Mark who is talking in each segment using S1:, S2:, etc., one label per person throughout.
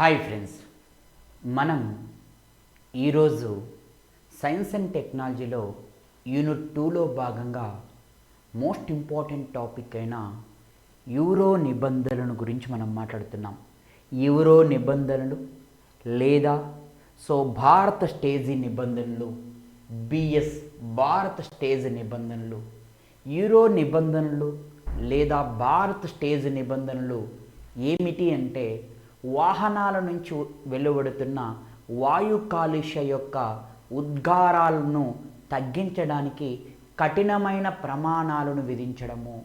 S1: Hi friends. మనం ఈరోజు science and టెక్నాలజీలో యూనిట్ టూలో భాగంగా మోస్ట్ ఇంపార్టెంట్ టాపిక్ అయిన యూరో నిబంధనలను గురించి మనం మాట్లాడుతున్నాం. యూరో నిబంధనలు లేదా సో భారత స్టేజీ నిబంధనలు బిఎస్ భారత స్టేజ్ నిబంధనలు యూరో నిబంధనలు లేదా భారత స్టేజ్ నిబంధనలు ఏమిటి అంటే వాహనాల నుంచి వెలువడుతున్న వాయు కాలుష్య యొక్క ఉద్గారాలను తగ్గించడానికి కఠినమైన ప్రమాణాలను విధించడము.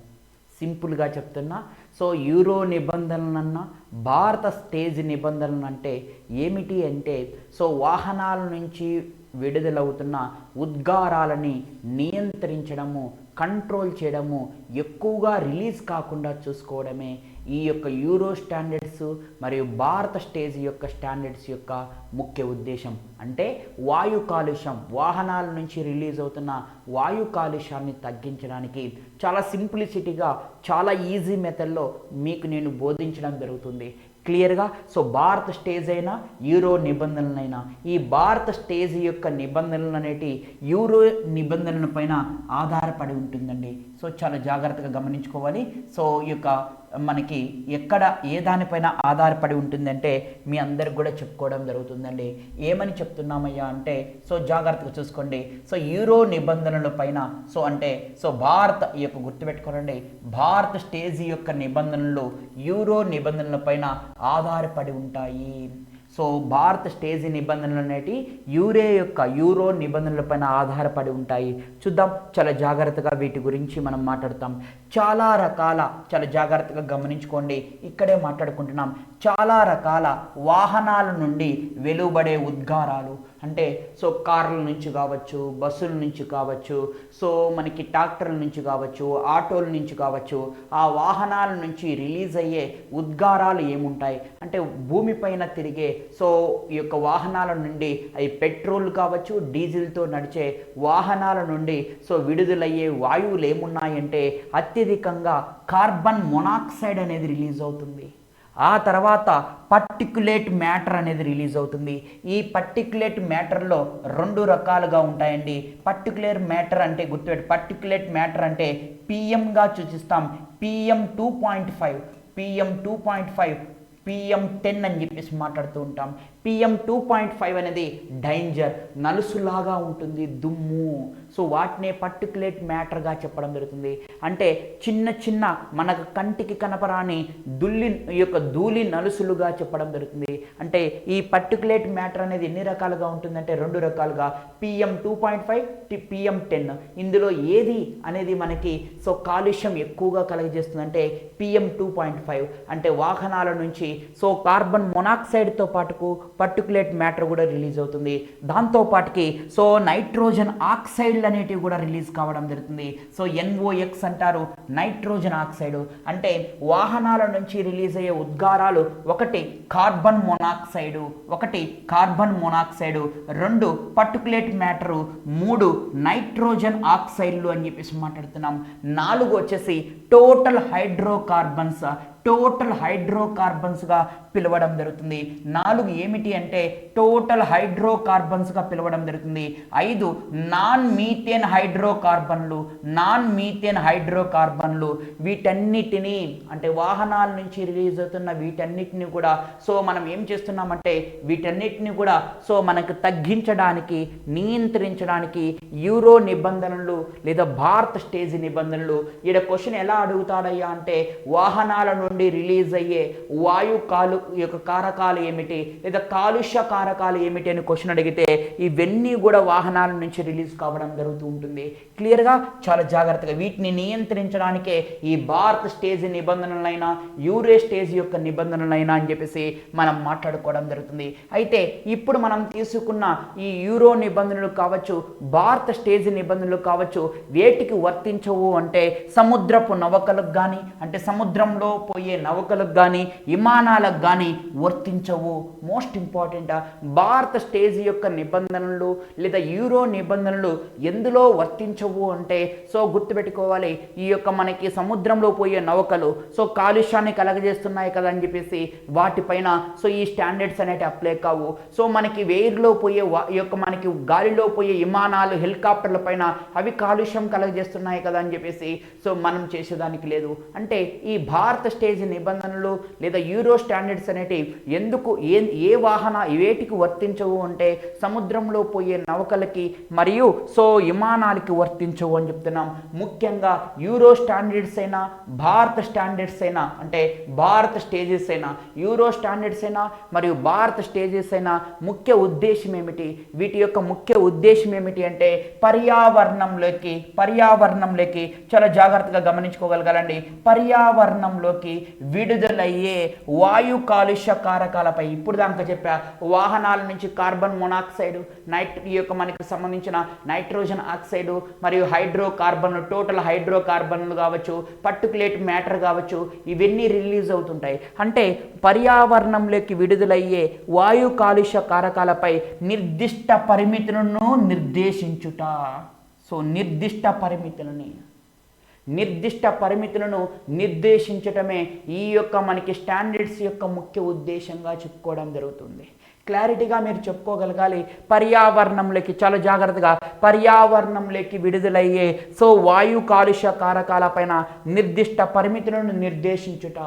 S1: సింపుల్గా చెప్తున్నా. సో యూరో నిబంధనలన్న భారత స్టేజ్ నిబంధనలు అంటే ఏమిటి అంటే సో వాహనాల నుంచి విడుదలవుతున్న ఉద్గారాలని నియంత్రించడము కంట్రోల్ చేయడము ఎక్కువగా రిలీజ్ కాకుండా చూసుకోవడమే ఈ యొక్క యూరో స్టాండర్డ్స్ మరియు భారత స్టేజ్ యొక్క స్టాండర్డ్స్ యొక్క ముఖ్య ఉద్దేశం. అంటే వాయు కాలుష్యం వాహనాల నుంచి రిలీజ్ అవుతున్న వాయు కాలుష్యాన్ని తగ్గించడానికి చాలా సింప్లిసిటీగా చాలా ఈజీ మెథడ్లో మీకు నేను బోధించడం జరుగుతుంది. క్లియర్గా? సో భారత స్టేజ్ అయినా యూరో నిబంధనలైనా ఈ భారత స్టేజ్ యొక్క నిబంధనలు అనేటి యూరో నిబంధనల పైన ఆధారపడి ఉంటుందండి. సో చాలా జాగ్రత్తగా గమనించుకోవాలి. సో ఈ యొక్క మనకి ఎక్కడ ఏ దానిపైన ఆధారపడి ఉంటుందంటే మీ అందరికి కూడా చెప్పుకోవడం జరుగుతుందండి. ఏమని చెప్తున్నామయ్యా అంటే సో జాగ్రత్తగా చూసుకోండి. సో యూరో నిబంధనల పైన సో అంటే సో భారత్ ఈ యొక్క గుర్తుపెట్టుకోనండి. భారత స్టేజ్ యొక్క నిబంధనలు యూరో నిబంధనల పైన ఆధారపడి ఉంటాయి. సో భారత స్టేజ్ నిబంధనలు అనేటి యూరే యొక్క యూరో నిబంధనలపైన ఆధారపడి ఉంటాయి. చూద్దాం చాలా జాగ్రత్తగా వీటి గురించి మనం మాట్లాడతాం. చాలా రకాల చాలా జాగ్రత్తగా గమనించుకోండి. ఇక్కడే మాట్లాడుకుంటున్నాం. చాలా రకాల వాహనాల నుండి వెలువడే ఉద్గారాలు అంటే సో కార్ల నుంచి కావచ్చు బస్సుల నుంచి కావచ్చు సో మనకి ట్రాక్టర్ల నుంచి కావచ్చు ఆటోల నుంచి కావచ్చు ఆ వాహనాల నుంచి రిలీజ్ అయ్యే ఉద్గారాలు ఏముంటాయి? అంటే భూమిపైన తిరిగే సో ఈ యొక్క వాహనాల నుండి అవి పెట్రోల్ కావచ్చు డీజిల్తో నడిచే వాహనాల నుండి సో విడుదలయ్యే వాయువులు ఏమున్నాయంటే అత్యధికంగా కార్బన్ మొనాక్సైడ్ అనేది రిలీజ్ అవుతుంది. ఆ తర్వాత పర్టికులేట్ మ్యాటర్ అనేది రిలీజ్ అవుతుంది. ఈ పర్టికులేట్ మ్యాటర్లో రెండు రకాలుగా ఉంటాయండి. పర్టికులర్ మ్యాటర్ అంటే గుర్తుపెట్టి పర్టికులేట్ మ్యాటర్ అంటే పిఎంగా సూచిస్తాం. PM two point five PM two point five PM ten అని చెప్పేసి మాట్లాడుతూ ఉంటాం. పిఎం టూ పాయింట్ ఫైవ్ అనేది డైంజర్ నలుసులాగా ఉంటుంది దుమ్ము. సో వాటినే పర్టికులేట్ మ్యాటర్గా చెప్పడం జరుగుతుంది. అంటే చిన్న చిన్న మనకు కంటికి కనపరాని దుల్లి యొక్క ధూళి నలుసులుగా చెప్పడం జరుగుతుంది. అంటే ఈ పర్టికులేట్ మ్యాటర్ అనేది ఎన్ని రకాలుగా ఉంటుందంటే రెండు రకాలుగా. PM two point five PM ten ఇందులో ఏది అనేది మనకి సో కాలుష్యం ఎక్కువగా కలగజేస్తుందంటే పిఎం టూ పాయింట్ ఫైవ్ అంటే వాహనాల నుంచి సో కార్బన్ మొనాక్సైడ్తో పాటుకు పర్టికులేట్ మ్యాటర్ కూడా రిలీజ్ అవుతుంది. దాంతోపాటుకి సో నైట్రోజన్ ఆక్సైడ్లు అనేటివి కూడా రిలీజ్ కావడం జరుగుతుంది. సో ఎన్ఓఎక్స్ అంటారు నైట్రోజన్ ఆక్సైడ్. అంటే వాహనాల నుంచి రిలీజ్ అయ్యే ఉద్గారాలు ఒకటి కార్బన్ మొనాక్సైడ్ ఒకటి కార్బన్ మొనాక్సైడు రెండు పర్టికులేట్ మ్యాటరు మూడు నైట్రోజన్ ఆక్సైడ్లు అని చెప్పేసి మాట్లాడుతున్నాం. నాలుగు వచ్చేసి టోటల్ హైడ్రోకార్బన్స్ టోటల్ హైడ్రోకార్బన్స్గా పిలవడం జరుగుతుంది. నాలుగు ఏమిటి అంటే టోటల్ హైడ్రోకార్బన్స్గా పిలవడం జరుగుతుంది. ఐదు నాన్ మీథేన్ హైడ్రోకార్బన్లు నాన్ మీథేన్ హైడ్రోకార్బన్లు. వీటన్నిటిని అంటే వాహనాల నుంచి రిలీజ్ అవుతున్న వీటన్నిటిని కూడా సో మనం ఏం చేస్తున్నామంటే వీటన్నిటిని కూడా సో మనకు తగ్గించడానికి నియంత్రించడానికి యూరో నిబంధనలు లేదా భారత స్టేజ్ నిబంధనలు. ఈడ క్వశ్చన్ ఎలా అడుగుతాడయ్యా అంటే వాహనాల నుండి రిలీజ్ అయ్యే వాయు కాలు యొక్క కారకాలు ఏమిటి? లేదా కాలుష్య కారకాలు ఏమిటి అని క్వశ్చన్ అడిగితే ఇవన్నీ కూడా వాహనాల నుంచి రిలీజ్ కావడం జరుగుతూ ఉంటుంది. క్లియర్గా చాలా జాగ్రత్తగా. వీటిని నియంత్రించడానికే ఈ భారత స్టేజ్ నిబంధనలైనా యూరే స్టేజ్ యొక్క నిబంధనలైనా అని చెప్పేసి మనం మాట్లాడుకోవడం జరుగుతుంది. అయితే ఇప్పుడు మనం తీసుకున్న ఈ యూరో నిబంధనలు కావచ్చు భారత స్టేజ్ నిబంధనలు కావచ్చు వేటికి వర్తించవు అంటే సముద్రపు నవకలకు కానీ అంటే సముద్రంలో పోయి పోయే నౌకలకు కానీ విమానాలకు కానీ వర్తించవు. మోస్ట్ ఇంపార్టెంట్ భారత స్టేజ్ యొక్క నిబంధనలు లేదా యూరో నిబంధనలు ఎందులో వర్తించవు అంటే సో గుర్తుపెట్టుకోవాలి ఈ యొక్క మనకి సముద్రంలో పోయే నౌకలు సో కాలుష్యాన్ని కలగజేస్తున్నాయి కదా అని చెప్పేసి వాటిపైన సో ఈ స్టాండర్డ్స్ అనేవి అప్లై కావు. సో మనకి వేర్లో పోయే వా- ఈ యొక్క మనకి గాలిలో పోయే విమానాలు హెలికాప్టర్ల పైన అవి కాలుష్యం కలగజేస్తున్నాయి కదా అని చెప్పేసి సో మనం చేసేదానికి లేదు. అంటే ఈ భారత స్టేజ్ నిబంధనలు లేదా యూరో స్టాండర్డ్స్ అనేటివి ఎందుకు ఏ ఏ వాహన వేటికి వర్తించవు అంటే సముద్రంలో పోయే నౌకలకి మరియు సో విమానాలకి వర్తించవు అని చెప్తున్నాం. ముఖ్యంగా యూరో స్టాండర్డ్స్ అయినా భారత స్టాండర్డ్స్ అయినా అంటే భారత స్టేజెస్ అయినా యూరో స్టాండర్డ్స్ అయినా మరియు భారత స్టేజెస్ అయినా ముఖ్య ఉద్దేశం ఏమిటి? వీటి యొక్క ముఖ్య ఉద్దేశం ఏమిటి అంటే పర్యావరణంలోకి పర్యావరణంలోకి చాలా జాగ్రత్తగా గమనించుకోగలగాలండి. పర్యావరణంలోకి విడుదలయ్యే వాయు కాలుష్య కారకాలపై ఇప్పుడు దాకా చెప్పా వాహనాల నుంచి కార్బన్ మొనాక్సైడ్ నైట్ ఈ యొక్క మనకి సంబంధించిన నైట్రోజన్ ఆక్సైడ్ మరియు హైడ్రోకార్బన్లు టోటల్ హైడ్రో కార్బన్లు కావచ్చు పర్టికులేట్ మ్యాటర్ కావచ్చు ఇవన్నీ రిలీజ్ అవుతుంటాయి. అంటే పర్యావరణంలోకి విడుదలయ్యే వాయు కాలుష్య కారకాలపై నిర్దిష్ట పరిమితులను నిర్దేశించుట. సో నిర్దిష్ట పరిమితులని. నిర్దిష్ట పరిమితులను నిర్దేశించటమే ఈ యొక్క మనకి స్టాండర్డ్స్ యొక్క ముఖ్య ఉద్దేశంగా చెప్పుకోవడం జరుగుతుంది. క్లారిటీగా మీరు చెప్పుకోగలగాలి. పర్యావరణంలోకి చాలా జాగ్రత్తగా పర్యావరణంలోకి విడుదలయ్యే సో వాయు కాలుష్య కారకాలపైన నిర్దిష్ట పరిమితులను నిర్దేశించుట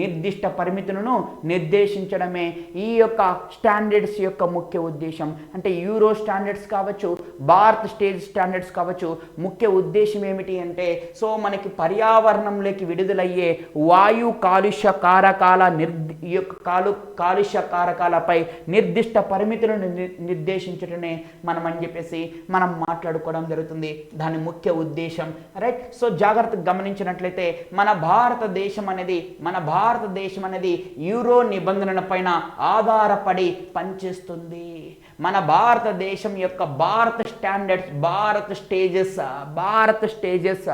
S1: నిర్దిష్ట పరిమితులను నిర్దేశించడమే ఈ యొక్క స్టాండర్డ్స్ యొక్క ముఖ్య ఉద్దేశం. అంటే యూరో స్టాండర్డ్స్ కావచ్చు భారత్ స్టేజ్ స్టాండర్డ్స్ కావచ్చు ముఖ్య ఉద్దేశం ఏమిటి అంటే సో మనకి పర్యావరణంలోకి విడుదలయ్యే వాయు కాలుష్య కారకాల నిర్ది ఈ యొక్క కాలు కాలుష్య కారకాలపై నిర్దిష్ట పరిమితులను ని- నిర్దేశించటమే మనం అని చెప్పేసి మనం మాట్లాడుకోవడం జరుగుతుంది. దాని ముఖ్య ఉద్దేశం రైట్ సో జాగ్రత్తగా గమనించినట్లయితే మన భారతదేశం అనేది మన భారతదేశం అనేది యూరో నిబంధనల పైన ఆధారపడి పనిచేస్తుంది. మన భారతదేశం యొక్క భారత స్టాండర్డ్స్ భారత స్టేజెస్ భారత స్టేజెస్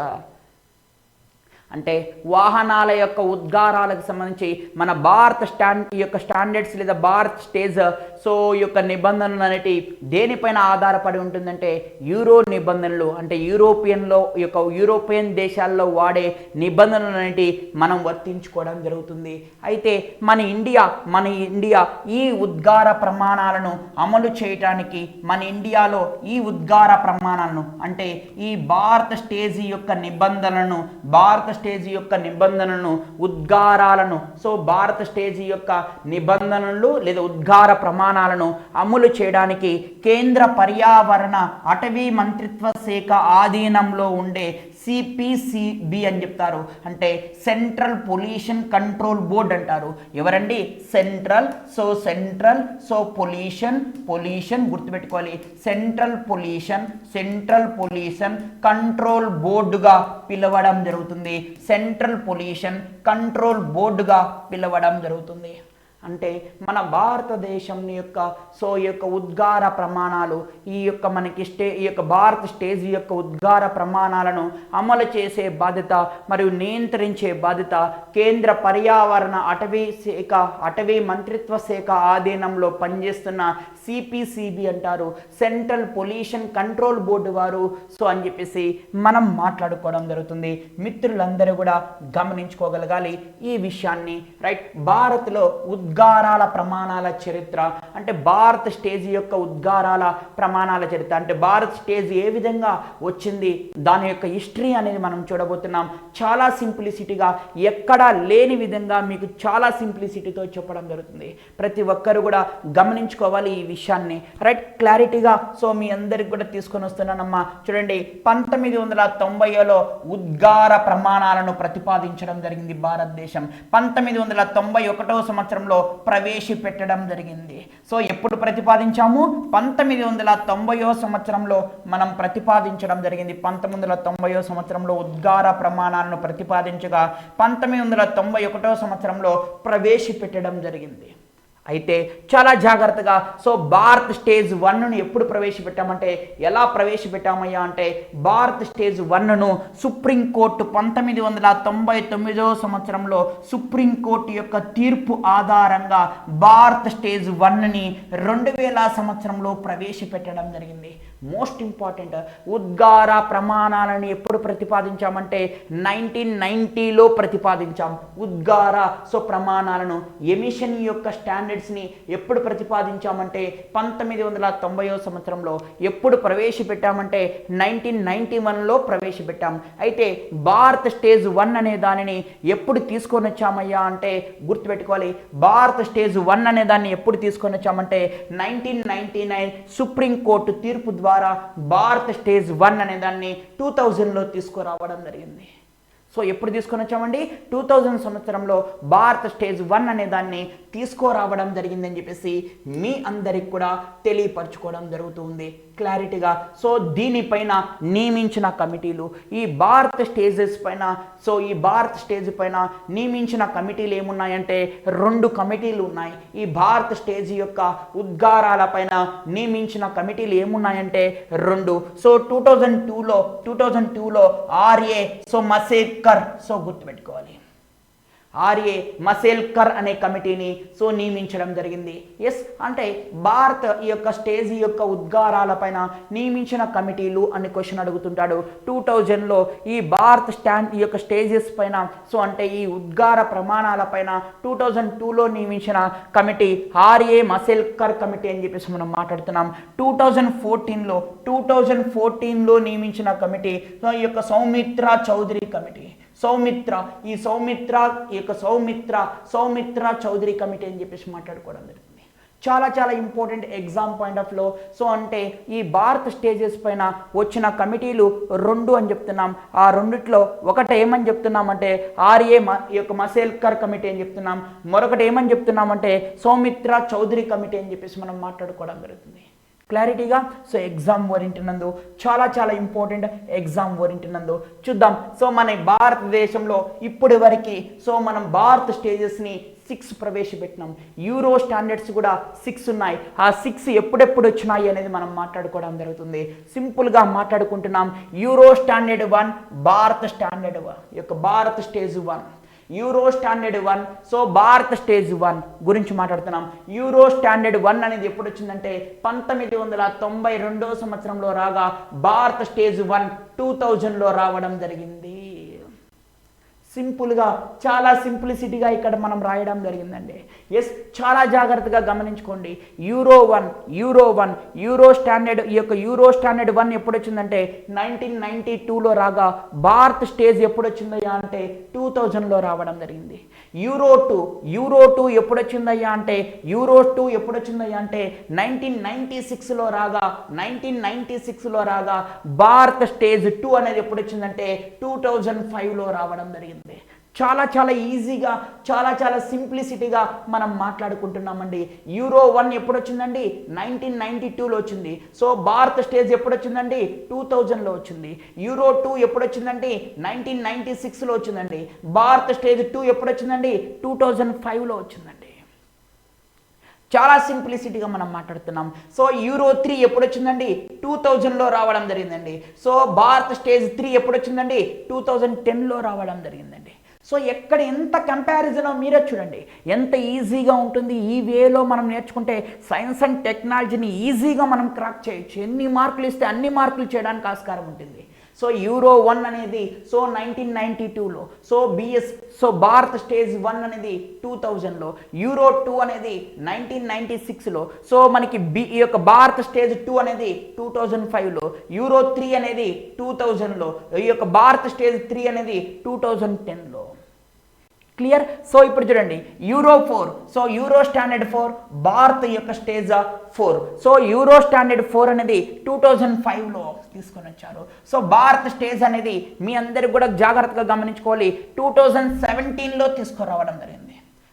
S1: అంటే వాహనాల యొక్క ఉద్గారాలకు సంబంధించి మన భారత స్టాండ్ ఈ యొక్క స్టాండర్డ్స్ లేదా భారత్ స్టేజ్ సో ఈ యొక్క నిబంధనలు అనేటి దేనిపైన ఆధారపడి ఉంటుందంటే యూరో నిబంధనలు. అంటే యూరోపియన్లో ఈ యొక్క యూరోపియన్ దేశాల్లో వాడే నిబంధనలు అనేటి మనం వర్తించుకోవడం జరుగుతుంది. అయితే మన ఇండియా మన ఇండియా ఈ ఉద్గార ప్రమాణాలను అమలు చేయటానికి మన ఇండియాలో ఈ ఉద్గార ప్రమాణాలను అంటే ఈ భారత స్టేజీ యొక్క నిబంధనలను భారత స్టేజీ యొక్క నిబంధనలను ఉద్గారాలను సో భారత స్టేజీ యొక్క నిబంధనలు లేదా ఉద్గార విధానాలను అమలు చేయడానికి కేంద్ర పర్యావరణ అటవీ మంత్రిత్వ శాఖ ఆధీనంలో ఉండే సిపిసిబి అని చెప్తారు. అంటే సెంట్రల్ పొల్యూషన్ కంట్రోల్ బోర్డ్ అంటారు. ఎవరండి? Central so central so pollution pollution గుర్తుపెట్టుకోవాలి. Central pollution central pollution control బోర్డుగా పిలవడం జరుగుతుంది. సెంట్రల్ పొల్యూషన్ కంట్రోల్ బోర్డుగా పిలవడం జరుగుతుంది. అంటే మన భారతదేశం యొక్క సో ఈ యొక్క ఉద్గార ప్రమాణాలు ఈ యొక్క మనకి స్టే ఈ యొక్క భారత స్టేజ్ యొక్క ఉద్గార ప్రమాణాలను అమలు చేసే బాధ్యత మరియు నియంత్రించే బాధ్యత కేంద్ర పర్యావరణ అటవీ శాఖ అటవీ మంత్రిత్వ శాఖ ఆధీనంలో పనిచేస్తున్న సిపిసిబి అంటారు. సెంట్రల్ పొల్యూషన్ కంట్రోల్ బోర్డు వారు. సో అని చెప్పేసి మనం మాట్లాడుకోవడం జరుగుతుంది. మిత్రులందరూ కూడా గమనించుకోగలగాలి. ఈ విషయాన్ని రైట్ భారత్లో ఉద్గారాల ప్రమాణాల చరిత్ర అంటే భారత్ స్టేజ్ యొక్క ఉద్గారాల ప్రమాణాల చరిత్ర అంటే భారత్ స్టేజ్ ఏ విధంగా వచ్చింది దాని యొక్క హిస్టరీ అనేది మనం చూడబోతున్నాం. చాలా సింప్లిసిటీగా ఎక్కడా లేని విధంగా మీకు చాలా సింప్లిసిటీతో చెప్పడం జరుగుతుంది. ప్రతి ఒక్కరు కూడా గమనించుకోవాలి ఈ విషయాన్ని. రైట్ క్లారిటీగా సో మీ అందరికి కూడా తీసుకొని వస్తున్నానమ్మా. చూడండి పంతొమ్మిది వందల తొంభైలో ఉద్గార ప్రమాణాలను ప్రతిపాదించడం జరిగింది భారతదేశం. పంతొమ్మిది వందల తొంభై ఒకటో సంవత్సరంలో ప్రవేశపెట్టడం జరిగింది. సో ఎప్పుడు ప్రతిపాదించాము? పంతొమ్మిది వందల తొంభైయో సంవత్సరంలో మనం ప్రతిపాదించడం జరిగింది. పంతొమ్మిది వందల తొంభైవ సంవత్సరంలో ఉద్గార ప్రమాణాలను ప్రతిపాదించగా పంతొమ్మిది వందల తొంభై ఒకటో సంవత్సరంలో ప్రవేశపెట్టడం జరిగింది. అయితే చాలా జాగ్రత్తగా సో భారత్ స్టేజ్ వన్ను ఎప్పుడు ప్రవేశపెట్టామంటే ఎలా ప్రవేశపెట్టామయ్యా అంటే భారత్ స్టేజ్ వన్ను సుప్రీంకోర్టు పంతొమ్మిది వందల తొంభై తొమ్మిదవ సంవత్సరంలో సుప్రీంకోర్టు యొక్క తీర్పు ఆధారంగా భారత్ స్టేజ్ వన్ని రెండు వేల సంవత్సరంలో ప్రవేశపెట్టడం జరిగింది. మోస్ట్ ఇంపార్టెంట్ ఉద్గార ప్రమాణాలను ఎప్పుడు ప్రతిపాదించామంటే నైన్టీన్ నైన్టీలో ప్రతిపాదించాం. ఉద్గార సో ప్రమాణాలను ఎమిషన్ యొక్క స్టాండర్డ్ స్టాండర్డ్స్ని ఎప్పుడు ప్రతిపాదించామంటే పంతొమ్మిది వందల తొంభైవ సంవత్సరంలో ఎప్పుడు ప్రవేశపెట్టామంటే నైన్టీన్ నైన్టీ వన్లో ప్రవేశపెట్టాం. అయితే భారత్ స్టేజ్ వన్ అనే దానిని ఎప్పుడు తీసుకొని వచ్చామయ్యా అంటే గుర్తుపెట్టుకోవాలి. భారత్ స్టేజ్ వన్ అనే దాన్ని ఎప్పుడు తీసుకొని వచ్చామంటే నైన్టీన్ నైన్టీ నైన్ సుప్రీంకోర్టు తీర్పు ద్వారా భారత్ స్టేజ్ వన్ అనే దాన్ని టూ థౌజండ్లో తీసుకురావడం జరిగింది. సో ఎప్పుడు తీసుకొని వచ్చామండి? టూ థౌజండ్ సంవత్సరంలో భారత్ స్టేజ్ వన్ అనే దాన్ని తీసుకురావడం జరిగిందని చెప్పేసి మీ అందరికి కూడా తెలియపరచుకోవడం జరుగుతుంది క్లారిటీగా సో దీనిపైన నియమించిన కమిటీలు ఈ భారత్ స్టేజెస్ పైన సో ఈ భారత్ స్టేజ్ పైన నియమించిన కమిటీలు ఏమున్నాయంటే రెండు కమిటీలు ఉన్నాయి. ఈ భారత్ స్టేజ్ యొక్క ఉద్గారాల పైన నియమించిన కమిటీలు ఏమున్నాయంటే రెండు. సో టూ థౌజండ్ టూలో టూ థౌజండ్ టూలో R A so Mashelkar so గుర్తుపెట్టుకోవాలి. ఆర్ఏ మసేల్కర్ అనే కమిటీని సో నియమించడం జరిగింది. ఎస్ అంటే భారత్ ఈ యొక్క స్టేజ్ యొక్క ఉద్గారాలపైన నియమించిన కమిటీలు అని క్వశ్చన్ అడుగుతుంటాడు. టూ థౌజండ్లో ఈ భారత్ స్టాండ్ ఈ యొక్క స్టేజెస్ పైన సో అంటే ఈ ఉద్గార ప్రమాణాలపైన టూ థౌజండ్ టూలో నియమించిన కమిటీ ఆర్ఏ మసేల్కర్ కమిటీ అని చెప్పేసి మనం మాట్లాడుతున్నాం. టూ థౌజండ్ ఫోర్టీన్లో టూ థౌజండ్ ఫోర్టీన్లో నియమించిన కమిటీ సో ఈ యొక్క సౌమిత్ర చౌదరి కమిటీ. సౌమిత్ర ఈ సౌమిత్ర ఈ యొక్క సౌమిత్ర సౌమిత్ర చౌదరి కమిటీ అని చెప్పేసి మాట్లాడుకోవడం జరుగుతుంది చాలా చాలా ఇంపార్టెంట్ ఎగ్జామ్ పాయింట్ ఆఫ్లో సో అంటే ఈ భారత్ స్టేజెస్ పైన వచ్చిన కమిటీలు రెండు అని చెప్తున్నాం. ఆ రెండిట్లో ఒకటి ఏమని చెప్తున్నామంటే ఆర్ఏ మ ఈ యొక్క మసేల్కర్ కమిటీ అని చెప్తున్నాం. మరొకటి ఏమని చెప్తున్నామంటే సౌమిత్ర చౌదరి కమిటీ అని చెప్పేసి మనం మాట్లాడుకోవడం జరుగుతుంది. క్లారిటీగా సో ఎగ్జామ్ ఓరింటినందు చాలా చాలా ఇంపార్టెంట్ ఎగ్జామ్ ఓరింటినందు చూద్దాం. సో మన భారతదేశంలో ఇప్పటి వరకు సో మనం భారత్ స్టేజెస్ని సిక్స్ ప్రవేశపెట్టినాం. యూరో స్టాండర్డ్స్ కూడా సిక్స్ ఉన్నాయి. ఆ సిక్స్ ఎప్పుడెప్పుడు వచ్చినాయి అనేది మనం మాట్లాడుకోవడం జరుగుతుంది. సింపుల్గా మాట్లాడుకుంటున్నాం. Euro standard one Bharat standard one యొక్క Bharat stage one Euro standard one so Bharat stage one గురించి మాట్లాడుతున్నాం. యూరో స్టాండర్డ్ వన్ అనేది ఎప్పుడు వచ్చిందంటే పంతొమ్మిది వందల తొంభై రెండో సంవత్సరంలో రాగా భారత స్టేజ్ వన్ టూ థౌజండ్లో రావడం జరిగింది. సింపుల్గా చాలా సింప్లిసిటీగా ఇక్కడ మనం రాయడం జరిగిందండి. ఎస్ చాలా జాగ్రత్తగా గమనించుకోండి. Euro one Euro one Euro standard ఈ యొక్క యూరో స్టాండర్డ్ వన్ ఎప్పుడు వచ్చిందంటే నైన్టీన్ నైన్టీ టూలో రాగా భారత్ స్టేజ్ ఎప్పుడు వచ్చిందయ్యా అంటే టూ థౌజండ్లో రావడం జరిగింది. యూరో టూ యూరో టూ ఎప్పుడు వచ్చిందయ్యా అంటే యూరో టూ ఎప్పుడు వచ్చిందయ్యా అంటే నైన్టీన్ నైన్టీ సిక్స్లో రాగా నైన్టీన్ నైన్టీ సిక్స్లో రాగా భారత్ స్టేజ్ టూ అనేది ఎప్పుడు వచ్చిందంటే టూ థౌజండ్ ఫైవ్లో రావడం జరిగింది. చాలా చాలా ఈజీగా చాలా చాలా సింప్లిసిటీగా మనం మాట్లాడుకుంటున్నామండి. యూరో వన్ ఎప్పుడు వచ్చిందండి నైన్టీన్ నైన్టీ టూలో వచ్చింది. సో భారత్ స్టేజ్ ఎప్పుడు వచ్చిందండి టూ థౌజండ్లో వచ్చింది. యూరో టూ ఎప్పుడు వచ్చిందండి నైన్టీన్ నైన్టీ సిక్స్లో వచ్చిందండి. భారత్ స్టేజ్ టూ ఎప్పుడు వచ్చిందండి టూ థౌజండ్ ఫైవ్లో వచ్చిందండి. చాలా సింప్లిసిటీగా మనం మాట్లాడుతున్నాం. సో యూరో త్రీ ఎప్పుడు వచ్చిందండి టూ థౌజండ్లో రావడం జరిగిందండి. సో భారత్ స్టేజ్ త్రీ ఎప్పుడు వచ్చిందండి టూ థౌజండ్ టెన్లో రావడం జరిగిందండి. సో ఎక్కడ ఎంత కంపారిజన్ మీరే చూడండి. ఎంత ఈజీగా ఉంటుంది. ఈ వేలో మనం నేర్చుకుంటే సైన్స్ అండ్ టెక్నాలజీని ఈజీగా మనం క్రాక్ చేయొచ్చు. ఎన్ని మార్కులు ఇస్తే అన్ని మార్కులు చేయడానికి ఆస్కారం ఉంటుంది. సో యూరో వన్ అనేది సో నైన్టీన్ నైన్టీ టూలో so BS so Bharat stage one అనేది టూ థౌజండ్లో యూరో టూ అనేది నైన్టీన్ నైన్టీ సిక్స్లో సో మనకి బి ఈ యొక్క భారత్ స్టేజ్ టూ అనేది టూ థౌజండ్ ఫైవ్లో యూరో త్రీ అనేది టూ థౌజండ్లో ఈ యొక్క భారత్ స్టేజ్ త్రీ అనేది టూ థౌజండ్ టెన్లో క్లియర్ సో ఇప్పుడు చూడండి. Euro four so Euro standard four Bharat యొక్క stage four so Euro standard four అనేది టూ థౌజండ్ ఫైవ్లో తీసుకొని వచ్చారు. సో భారత్ స్టేజ్ అనేది మీ అందరికి కూడా జాగ్రత్తగా గమనించుకోవాలి. టూ థౌజండ్ సెవెంటీన్లో తీసుకురావడం జరిగింది.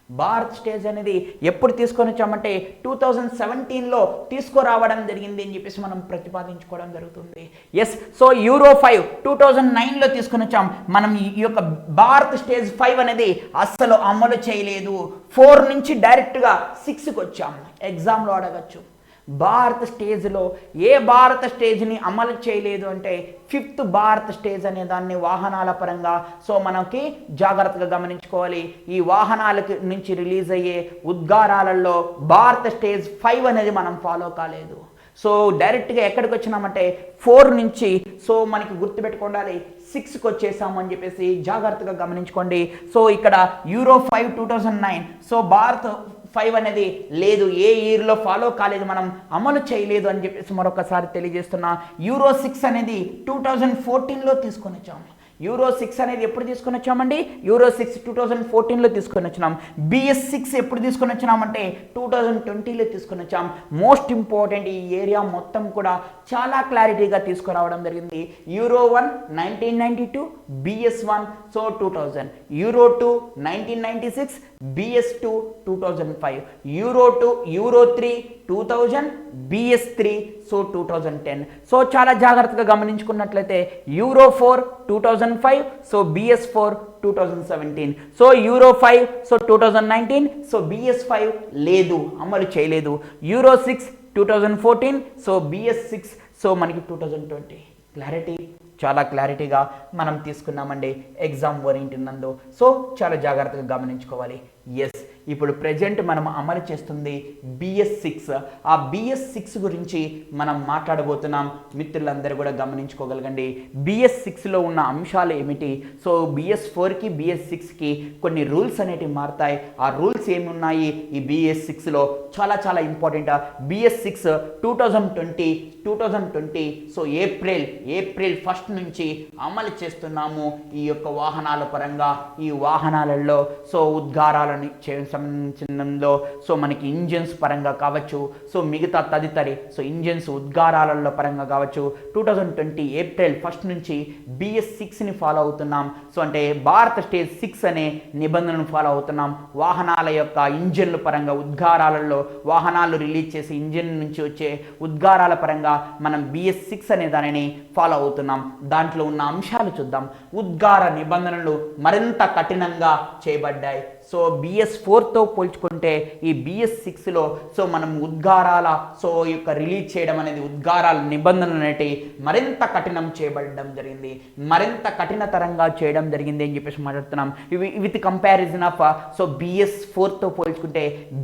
S1: భారత్ స్టేజ్ అనేది ఎప్పుడు తీసుకొని వచ్చామంటే టూ థౌజండ్ సెవెంటీన్లో తీసుకురావడం జరిగింది అని చెప్పేసి మనం ప్రతిపాదించుకోవడం జరుగుతుంది. Yes so Euro five two thousand నైన్లో తీసుకొని వచ్చాం. మనం ఈ యొక్క భారత్ స్టేజ్ ఫైవ్ అనేది అస్సలు అమలు చేయలేదు. ఫోర్ నుంచి డైరెక్ట్గా సిక్స్కి వచ్చాం. ఎగ్జామ్లో అడగచ్చు. భారత స్టేజ్లో ఏ భారత స్టేజ్ని అమలు చేయలేదు అంటే ఫిఫ్త్ భారత స్టేజ్ అనే దాన్ని వాహనాల పరంగా. సో మనకి జాగ్రత్తగా గమనించుకోవాలి. ఈ వాహనాలకి నుంచి రిలీజ్ అయ్యే ఉద్గారాలలో భారత స్టేజ్ ఫైవ్ అనేది మనం ఫాలో కాలేదు. సో డైరెక్ట్గా ఎక్కడికి వచ్చినామంటే ఫోర్ నుంచి సో మనకి గుర్తుపెట్టుకోండి సిక్స్కి వచ్చేసామని చెప్పేసి జాగ్రత్తగా గమనించుకోండి. సో ఇక్కడ Euro five two thousand nine. So Bharat five అనేది లేదు ఏ ఇయర్లో ఫాలో కాలేదు మనం అమలు చేయలేదు అని చెప్పేసి మరొకసారి తెలియజేస్తున్నా. యూరో సిక్స్ అనేది టూ థౌజండ్ ఫోర్టీన్లో తీసుకొని వచ్చాము. యూరో సిక్స్ అనేది ఎప్పుడు తీసుకొని వచ్చామండి? యూరో సిక్స్ టూ థౌజండ్ ఫోర్టీన్లో తీసుకొని వచ్చినాం. బిఎస్ సిక్స్ ఎప్పుడు తీసుకొని వచ్చినామంటే టూ థౌజండ్ ట్వంటీలో తీసుకొని వచ్చాం. మోస్ట్ ఇంపార్టెంట్ ఈ ఏరియా మొత్తం కూడా చాలా క్లారిటీగా తీసుకురావడం జరిగింది. Euro one nineteen ninety two BS one so two thousand Euro two nineteen ninety six BS two two thousand five Euro two Euro three two thousand BS three so two thousand ten so చాలా జాగ్రత్తగా గమనించుకున్నట్లయితే Euro four two thousand five so BS four two thousand seventeen so Euro five so two thousand nineteen so BS five లేదు అమలు చేయలేదు. Euro six two thousand fourteen so BS six so మనకి two thousand twenty clarity చాలా క్లారిటీగా మనం తీసుకున్నామండి. Exam ఓరియంటినందు so చాలా జాగ్రత్తగా గమనించుకోవాలి. ఎస్ ఇప్పుడు ప్రజెంట్ మనం అమలు చేస్తుంది బిఎస్ సిక్స్ ఆ బిఎస్ సిక్స్ గురించి మనం మాట్లాడబోతున్నాం. మిత్రులందరూ కూడా గమనించుకోగలగండి. బిఎస్ సిక్స్లో ఉన్న అంశాలు ఏమిటి? సో బిఎస్ ఫోర్కి బిఎస్ సిక్స్కి కొన్ని రూల్స్ అనేటివి మారుతాయి. ఆ రూల్స్ ఏమి ఉన్నాయి ఈ బిఎస్ సిక్స్లో చాలా చాలా important BS six two thousand twenty two thousand twenty so April April first నుంచి అమలు చేస్తున్నాము ఈ యొక్క వాహనాల పరంగా. ఈ వాహనాలలో సో ఉద్గారాలను చే- సంబంధించినంలో సో మనకి ఇంజన్స్ పరంగా కావచ్చు సో మిగతా తదితరి సో ఇంజన్స్ ఉద్గారాలలో పరంగా కావచ్చు two thousand twenty April first నుంచి బిఎస్ సిక్స్ని ఫాలో అవుతున్నాం. సో అంటే భారత స్టేజ్ సిక్స్ అనే నిబంధనను ఫాలో అవుతున్నాం. వాహనాల యొక్క ఇంజిన్ల పరంగా ఉద్గారాలలో వాహనాలు రిలీజ్ చేసే ఇంజిన్ నుంచి వచ్చే ఉద్గారాల పరంగా మనం బిఎస్ సిక్స్ అనే దానిని ఫాలో అవుతున్నాం. దాంట్లో ఉన్న అంశాలు చూద్దాం. ఉద్గార నిబంధనలు మరింత కఠినంగా చేయబడ్డాయి. సో బిఎస్ ఫోర్తో పోల్చుకుంటే ఈ బిఎస్ సిక్స్లో సో మనం ఉద్గారాల సో ఈ యొక్క రిలీజ్ చేయడం అనేది ఉద్గారాల నిబంధనలు అనేటి మరింత కఠినం చేయబడడం జరిగింది. మరింత కఠినతరంగా చేయడం జరిగింది అని చెప్పేసి మాట్లాడుతున్నాం. ఇవి with comparison of so BS ఫోర్తో పోల్చుకుంటే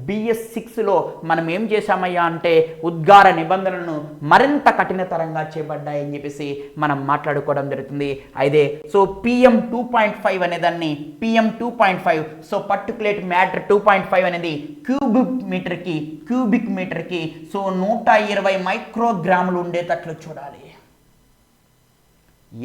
S1: బిఎస్ సిక్స్లో మనం ఏం చేశామయ్యా అంటే ఉద్గార నిబంధనలను మరింత కఠినతరంగా చేయబడ్డాయని చెప్పేసి మనం మాట్లాడుకోవడం జరుగుతుంది. అయితే so PM two point five అనే దాన్ని PM two point five so particulate matter two point five అనేది క్యూబిక్ మీటర్కి క్యూబిక్ మీటర్కి సో నూట ఇరవై మైక్రోగ్రాములు ఉండేటట్లు చూడాలి.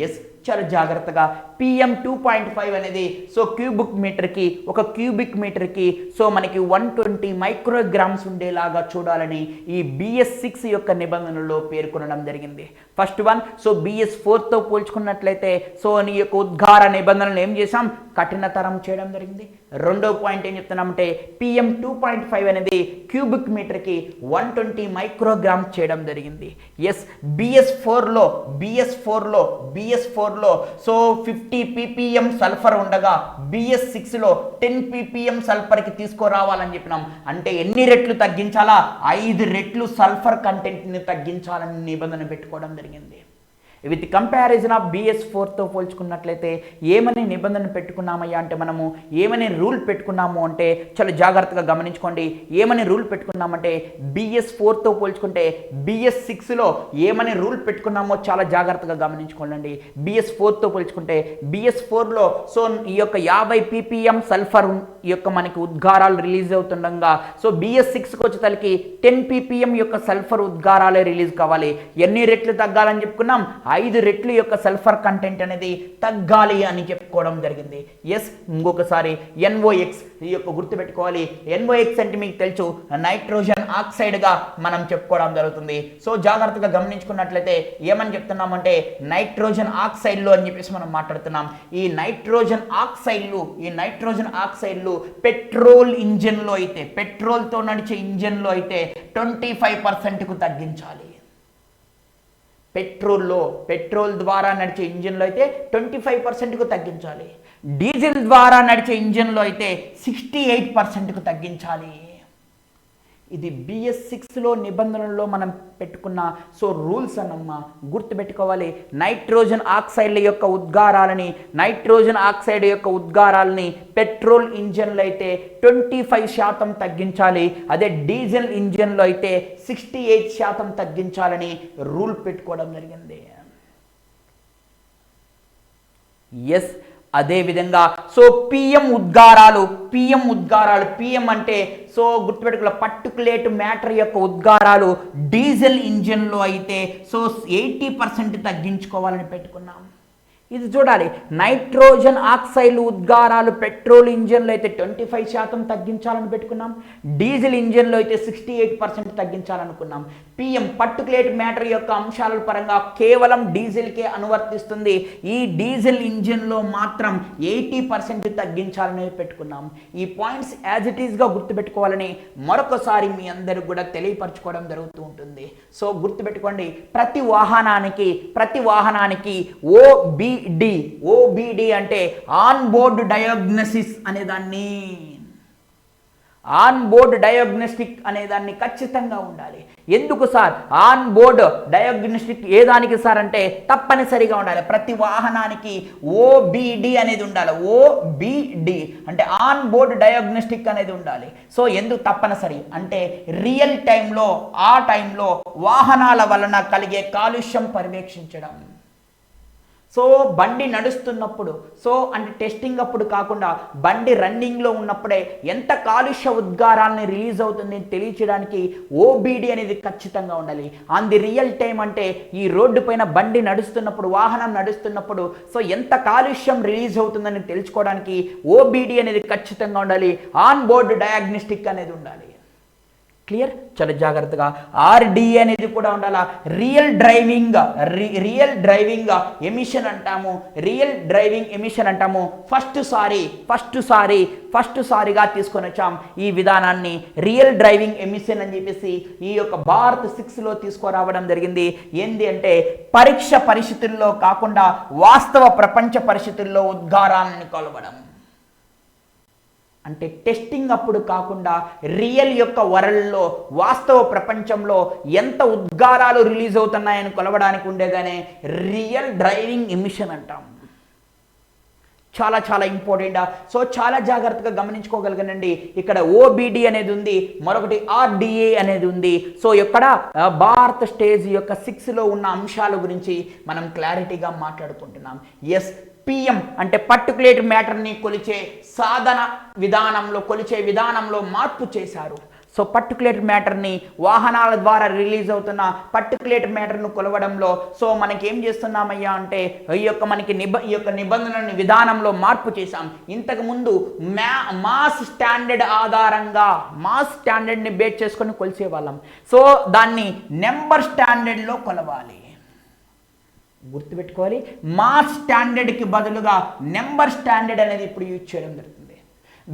S1: ఎస్ చాలా జాగ్రత్తగా. పిఎం టూ పాయింట్ ఫైవ్ అనేది సో క్యూబిక్ మీటర్కి ఒక క్యూబిక్ మీటర్కి సో మనకి వన్ ట్వంటీ మైక్రోగ్రామ్స్ ఉండేలాగా చూడాలని ఈ బిఎస్ సిక్స్ యొక్క నిబంధనలో పేర్కొనడం జరిగింది. ఫస్ట్ వన్ సో బిఎస్ ఫోర్తో పోల్చుకున్నట్లయితే సో నీ యొక్క ఉద్గార నిబంధనలు ఏం చేశాం? కఠినతరం చేయడం జరిగింది. రెండో పాయింట్ ఏం చెప్తున్నామంటే పిఎం టూ పాయింట్ ఫైవ్ అనేది క్యూబిక్ మీటర్కి వన్ ట్వంటీ మైక్రోగ్రామ్ చేయడం జరిగింది. ఎస్ బిఎస్ ఫోర్లో బిఎస్ ఫోర్లో బిఎస్ ఫోర్లో సో ఫిఫ్టీ పీపీఎం సల్ఫర్ ఉండగా బిఎస్ సిక్స్లో టెన్ పీపీఎం సల్ఫర్కి తీసుకురావాలని చెప్పినాం. అంటే ఎన్ని రెట్లు తగ్గించాలా? ఐదు రెట్లు సల్ఫర్ కంటెంట్ని తగ్గించాలని నిబంధన పెట్టుకోవడం జరిగింది. విత్ కంపారిజన్ ఆఫ్ బిఎస్ ఫోర్తో పోల్చుకున్నట్లయితే ఏమని నిబంధన పెట్టుకున్నామయ్యా అంటే మనము? ఏమని రూల్ పెట్టుకున్నాము అంటే చాలా జాగ్రత్తగా గమనించుకోండి. ఏమని రూల్ పెట్టుకున్నామంటే బిఎస్ ఫోర్తో పోల్చుకుంటే బిఎస్ సిక్స్లో ఏమని రూల్ పెట్టుకున్నామో చాలా జాగ్రత్తగా గమనించుకోండి. బిఎస్ ఫోర్తో పోల్చుకుంటే బిఎస్ ఫోర్లో సో ఈ యొక్క యాభై పీపీఎం సల్ఫర్ ఈ యొక్క మనకి ఉద్గారాలు రిలీజ్ అవుతుండగా సో బిఎస్ సిక్స్కి వచ్చేసరికి టెన్ పీపీఎం యొక్క సల్ఫర్ ఉద్గారాలే రిలీజ్ కావాలి. ఎన్ని రెట్లు తగ్గాలని చెప్పుకున్నాం? ఐదు రెట్లు యొక్క సల్ఫర్ కంటెంట్ అనేది తగ్గాలి అని చెప్పుకోవడం జరిగింది. ఎస్ ఇంకొకసారి ఎన్ఓఎక్స్ ఈ యొక్క గుర్తుపెట్టుకోవాలి ఎన్ఓఎక్స్ అంటే మీకు తెలుసు నైట్రోజన్ ఆక్సైడ్గా మనం చెప్పుకోవడం జరుగుతుంది. సో జాగ్రత్తగా గమనించుకున్నట్లయితే ఏమని చెప్తున్నామంటే నైట్రోజన్ ఆక్సైడ్లు అని చెప్పేసి మనం మాట్లాడుతున్నాం. ఈ నైట్రోజన్ ఆక్సైడ్లు ఈ నైట్రోజన్ ఆక్సైడ్లు పెట్రోల్ ఇంజన్లో అయితే పెట్రోల్తో నడిచే ఇంజన్లో అయితే ట్వంటీ ఫైవ్ పర్సెంట్కు తగ్గించాలి. పెట్రోల్లో పెట్రోల్ ద్వారా నడిచే ఇంజిన్లో అయితే ట్వంటీ ఫైవ్ పర్సెంట్కు తగ్గించాలి. డీజిల్ ద్వారా నడిచే ఇంజిన్లో అయితే సిక్స్టీ ఎయిట్ పర్సెంట్కు తగ్గించాలి. ఇది బిఎస్ సిక్స్లో నిబంధనల్లో మనం పెట్టుకున్న సో రూల్స్ అన్నమ్మా గుర్తుపెట్టుకోవాలి. నైట్రోజన్ ఆక్సైడ్ల యొక్క ఉద్గారాలని నైట్రోజన్ ఆక్సైడ్ యొక్క ఉద్గారాలని పెట్రోల్ ఇంజన్లు అయితే ట్వంటీ ఫైవ్ శాతం తగ్గించాలి. అదే డీజిల్ ఇంజన్లో అయితే సిక్స్టీ ఎయిట్ శాతం తగ్గించాలని రూల్ పెట్టుకోవడం జరిగింది. ఎస్ అదేవిధంగా సో పిఎం ఉద్గారాలు పిఎం ఉద్గారాలు పిఎం అంటే సో గుర్తుపెట్టుకున్న పర్టికులేట్ మ్యాటర్ యొక్క ఉద్గారాలు డీజిల్ ఇంజిన్లో అయితే సో ఎయిటీ పర్సెంట్ తగ్గించుకోవాలని పెట్టుకున్నాం. ఇది చూడాలి. నైట్రోజన్ ఆక్సైడ్ ఉద్గారాలు పెట్రోల్ ఇంజన్లో అయితే ట్వంటీ ఫైవ్ శాతం తగ్గించాలని పెట్టుకున్నాం. డీజిల్ ఇంజన్లో అయితే సిక్స్టీ ఎయిట్ పర్సెంట్ తగ్గించాలనుకున్నాం. పిఎం పర్టికులేట్ మ్యాటర్ యొక్క అంశాల పరంగా కేవలం డీజిల్కే అనువర్తిస్తుంది. ఈ డీజిల్ ఇంజన్లో మాత్రం ఎయిటీ పర్సెంట్ తగ్గించాలని పెట్టుకున్నాం. ఈ పాయింట్స్ యాజ్ ఇట్ ఈస్గా గుర్తుపెట్టుకోవాలని మరొకసారి మీ అందరికి కూడా తెలియపరచుకోవడం జరుగుతూ ఉంటుంది. సో గుర్తుపెట్టుకోండి ప్రతి వాహనానికి ప్రతి వాహనానికి ఓబిడి ఓబిడి అంటే ఆన్ బోర్డ్ డయాగ్నసిస్ అనేదాన్ని ఆన్ బోర్డ్ డయాగ్నోస్టిక్ అనే దాన్ని ఖచ్చితంగా ఉండాలి. ఎందుకు సార్? ఆన్ బోర్డ్ డయాగ్నోస్టిక్ ఏ దానికి సార్ అంటే తప్పనిసరిగా ఉండాలి. ప్రతి వాహనానికి ఓబిడి అనేది ఉండాలి. ఓబిడి అంటే ఆన్ బోర్డ్ డయాగ్నోస్టిక్ అనేది ఉండాలి. సో ఎందుకు తప్పనిసరి? అంటే రియల్ టైంలో ఆ టైంలో వాహనాల వలన కలిగే కాలుష్యం పర్యవేక్షించడం. సో బండి నడుస్తున్నప్పుడు సో అంటే టెస్టింగ్ అప్పుడు కాకుండా బండి రన్నింగ్లో ఉన్నప్పుడే ఎంత కాలుష్య ఉద్గారాలని రిలీజ్ అవుతుంది తెలియచేయడానికి ఓబీడీ అనేది ఖచ్చితంగా ఉండాలి. ఆన్ ది రియల్ టైం అంటే ఈ రోడ్డు పైన బండి నడుస్తున్నప్పుడు వాహనం నడుస్తున్నప్పుడు సో ఎంత కాలుష్యం రిలీజ్ అవుతుందని తెలుసుకోవడానికి ఓబీడీ అనేది ఖచ్చితంగా ఉండాలి. ఆన్ బోర్డ్ డయాగ్నోస్టిక్ అనేది ఉండాలి. క్లియర్ చాలా జాగ్రత్తగా. ఆర్డిఏ అనేది కూడా ఉండాలా? Real driving real driving emission అంటాము. రియల్ డ్రైవింగ్ ఎమిషన్ అంటాము. ఫస్ట్ సారి ఫస్ట్ సారి ఫస్ట్ సారిగా తీసుకొని వచ్చాం ఈ విధానాన్ని. రియల్ డ్రైవింగ్ ఎమిషన్ అని చెప్పేసి ఈ యొక్క భారత్ సిక్స్లో తీసుకురావడం జరిగింది. ఏంది అంటే పరీక్ష పరిస్థితుల్లో కాకుండా వాస్తవ ప్రపంచ పరిస్థితుల్లో ఉద్గారాలను కొలవడం. అంటే టెస్టింగ్ అప్పుడు కాకుండా రియల్ యొక్క వరల్డ్లో వాస్తవ ప్రపంచంలో ఎంత ఉద్గారాలు రిలీజ్ అవుతున్నాయని కొలవడానికి ఉండేగానే రియల్ డ్రైవింగ్ ఎమిషన్ అంటాం. చాలా చాలా ఇంపార్టెంట్ సో చాలా జాగ్రత్తగా గమనించుకోగలగనండి. ఇక్కడ ఓబిడి అనేది ఉంది మరొకటి ఆర్డిఏ అనేది ఉంది. సో ఇక్కడ భారత్ స్టేజ్ యొక్క సిక్స్లో ఉన్న అంశాల గురించి మనం క్లారిటీగా మాట్లాడుకుంటున్నాం. ఎస్ పిఎం అంటే పర్టికులేట్ మ్యాటర్ని కొలిచే సాధన విధానంలో కొలిచే విధానంలో మార్పు చేశారు. సో పర్టికులేట్ మ్యాటర్ని వాహనాల ద్వారా రిలీజ్ అవుతున్న పర్టికులేట్ మ్యాటర్ను కొలవడంలో సో మనకి ఏం చేస్తున్నామయ్యా అంటే ఈ యొక్క మనకి నిబ ఈ యొక్క నిబంధనని విధానంలో మార్పు చేశాం. ఇంతకుముందు మ్యా మాస్ స్టాండర్డ్ ఆధారంగా మాస్ స్టాండర్డ్ని బేట్ చేసుకొని కొలిసేవాళ్ళం. సో దాన్ని నెంబర్ స్టాండర్డ్లో కొలవాలి. గుర్తుపెట్టుకోవాలి. మాస్ స్టాండర్డ్కి బదులుగా నెంబర్ స్టాండర్డ్ అనేది ఇప్పుడు యూజ్ చేయడం జరుగుతుంది.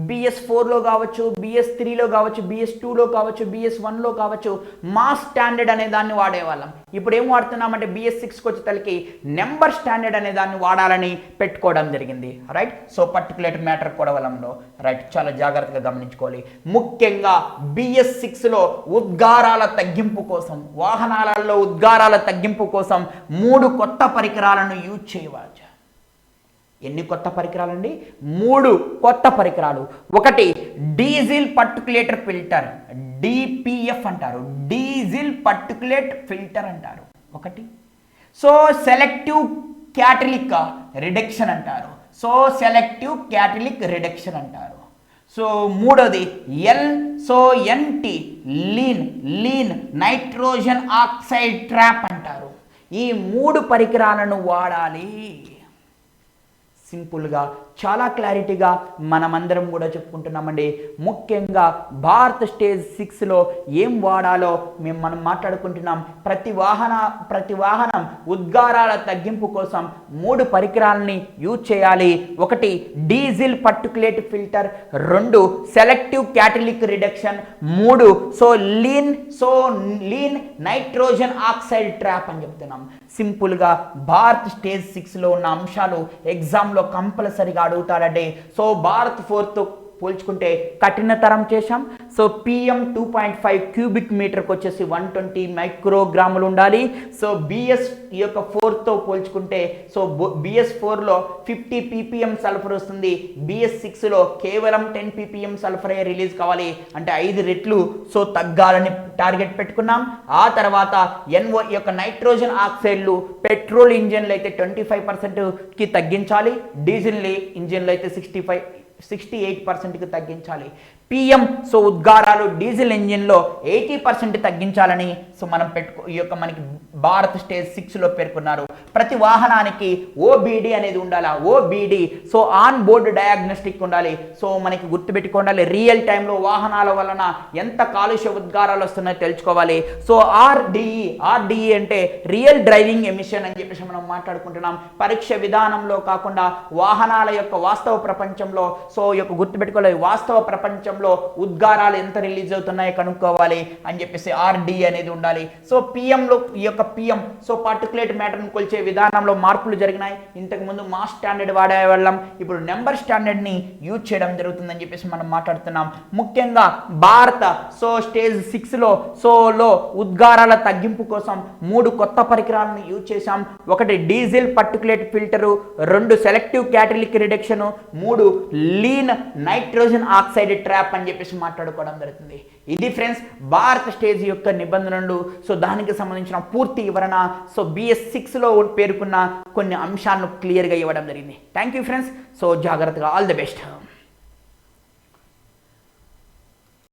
S1: బిఎస్ ఫోర్లో కావచ్చు బిఎస్ త్రీలో కావచ్చు బిఎస్ టూలో కావచ్చు బిఎస్ వన్లో కావచ్చు మాస్ స్టాండర్డ్ అనే దాన్ని వాడేవాళ్ళం. ఇప్పుడు ఏం వాడుతున్నామంటే బిఎస్ సిక్స్కి వచ్చేసరికి నెంబర్ స్టాండర్డ్ అనే దాన్ని వాడాలని పెట్టుకోవడం జరిగింది. రైట్ సో పర్టికులేట్ మ్యాటర్ కొడవలంలో రైట్ చాలా జాగ్రత్తగా గమనించుకోవాలి. ముఖ్యంగా బిఎస్ సిక్స్లో ఉద్గారాల తగ్గింపు కోసం వాహనాలలో ఉద్గారాల తగ్గింపు కోసం మూడు కొత్త పరికరాలను యూజ్ చేయవచ్చు. ఎన్ని కొత్త పరికరాలండి? మూడు కొత్త పరికరాలు. ఒకటి డీజిల్ పర్టికులేటర్ ఫిల్టర్. డిపిఎఫ్ అంటారు. డీజిల్ పర్టికులేట్ ఫిల్టర్ అంటారు. ఒకటి. సో సెలెక్టివ్ క్యాటలిక్ రిడక్షన్ అంటారు. సో సెలెక్టివ్ క్యాటలిక్ రిడక్షన్ అంటారు. సో మూడోది L so N T lean lean nitrogen oxide trap అంటారు. ఈ మూడు పరికరాలను వాడాలి. సింపుల్గా చాలా క్లారిటీగా మనమందరం కూడా చెప్పుకుంటున్నామండి. ముఖ్యంగా భారత్ స్టేజ్ సిక్స్లో ఏం వాడాలో మేము మనం మాట్లాడుకుంటున్నాం. ప్రతి వాహన ప్రతి వాహనం ఉద్గారాల తగ్గింపు కోసం మూడు పరికరాలని యూజ్ చేయాలి. ఒకటి డీజిల్ పర్టికులేట్ ఫిల్టర్ రెండు సెలెక్టివ్ క్యాటలిక్ రిడక్షన్ మూడు so lean so lean nitrogen oxide trap అని చెప్తున్నాం. సింపుల్గా భారత్ స్టేజ్ సిక్స్లో ఉన్న అంశాలు ఎగ్జామ్లో కంపల్సరీగా అడుగుతాడండి సో భారత్ ఫోర్త్ పోల్చుకుంటే కఠినతరం చేశాం. So PM two point five cubic మీటర్కి వచ్చేసి వన్ ట్వంటీ మైక్రోగ్రాములు ఉండాలి. సో బిఎస్ ఈ యొక్క ఫోర్తో పోల్చుకుంటే సో బిఎస్ ఫోర్లో ఫిఫ్టీ పీపీఎం సల్ఫర్ వస్తుంది. బిఎస్ సిక్స్లో కేవలం టెన్ పీపీఎం సల్ఫరే రిలీజ్ కావాలి. అంటే ఐదు రెట్లు సో తగ్గాలని టార్గెట్ పెట్టుకున్నాం. ఆ తర్వాత ఎన్ఓ ఈ యొక్క నైట్రోజన్ ఆక్సైడ్లు పెట్రోల్ ఇంజన్లు అయితే ట్వంటీ ఫైవ్ పర్సెంట్కి తగ్గించాలి. డీజిల్ ఇంజన్లు అయితే సిక్స్టీ ఫైవ్ సిక్స్టీ ఎయిట్ పర్సెంట్కి తగ్గించాలి. పిఎం సో ఉద్గారాలు డీజిల్ ఇంజిన్లో ఎయిటీ పర్సెంట్ తగ్గించాలని సో మనం పెట్టుకో ఈ యొక్క మనకి భారత్ స్టేజ్ సిక్స్లో పేర్కొన్నారు. ప్రతి వాహనానికి ఓబీడీ అనేది ఉండాలి? OBD. So on board diagnostic ఉండాలి. సో మనకి గుర్తుపెట్టుకోవాలి రియల్ టైంలో వాహనాల వలన ఎంత కాలుష్య ఉద్గారాలు వస్తున్నాయో తెలుసుకోవాలి. సో ఆర్డిఈ ఆర్డిఈ అంటే రియల్ డ్రైవింగ్ ఎమిషన్ అని చెప్పేసి మనం మాట్లాడుకుంటున్నాం. పరీక్ష విధానంలో కాకుండా వాహనాల యొక్క వాస్తవ ప్రపంచంలో సో ఈ యొక్క గుర్తుపెట్టుకోవాలి వాస్తవ ప్రపంచంలో ఉద్గారాలు ఎంత రిలీజ్ అవుతున్నాయో కనుక్కోవాలి అని చెప్పేసి ఆర్డి అనేది ఉండాలి. సో పిఎంలో ఈ యొక్క పిఎం సో పార్టికులేట్ మ్యాటర్ని కొలిచే విధానంలో మార్పులు జరిగినాయి. ఇంతకు ముందు మాస్ స్టాండర్డ్ వాడే వాళ్ళం. ఇప్పుడు నెంబర్ స్టాండర్డ్ని యూజ్ చేయడం జరుగుతుందని చెప్పేసి మనం మాట్లాడుతున్నాం. ముఖ్యంగా భారత సో స్టేజ్ సిక్స్లో సోలో ఉద్గారాల తగ్గింపు కోసం మూడు కొత్త పరికరాలను యూజ్ చేశాం. ఒకటి డీజిల్ పర్టికులేట్ ఫిల్టరు రెండు సెలెక్టివ్ క్యాటలిక్ రిడక్షన్ మూడు లీన్ నైట్రోజన్ ఆక్సైడ్ ట్రాప్ అని చెప్పేసి మాట్లాడుకోవడం జరుగుతుంది. ఇది ఫ్రెండ్స్ భారత స్టేజ్ యొక్క నిబంధనలు. సో దానికి సంబంధించిన పూర్తి వివరణ సో బిఎస్ సిక్స్లో పేర్కొన్న కొన్ని అంశాలను క్లియర్గా ఇవ్వడం జరిగింది. థ్యాంక్ యూ ఫ్రెండ్స్ సో జాగ్రత్తగా ఆల్ ది బెస్ట్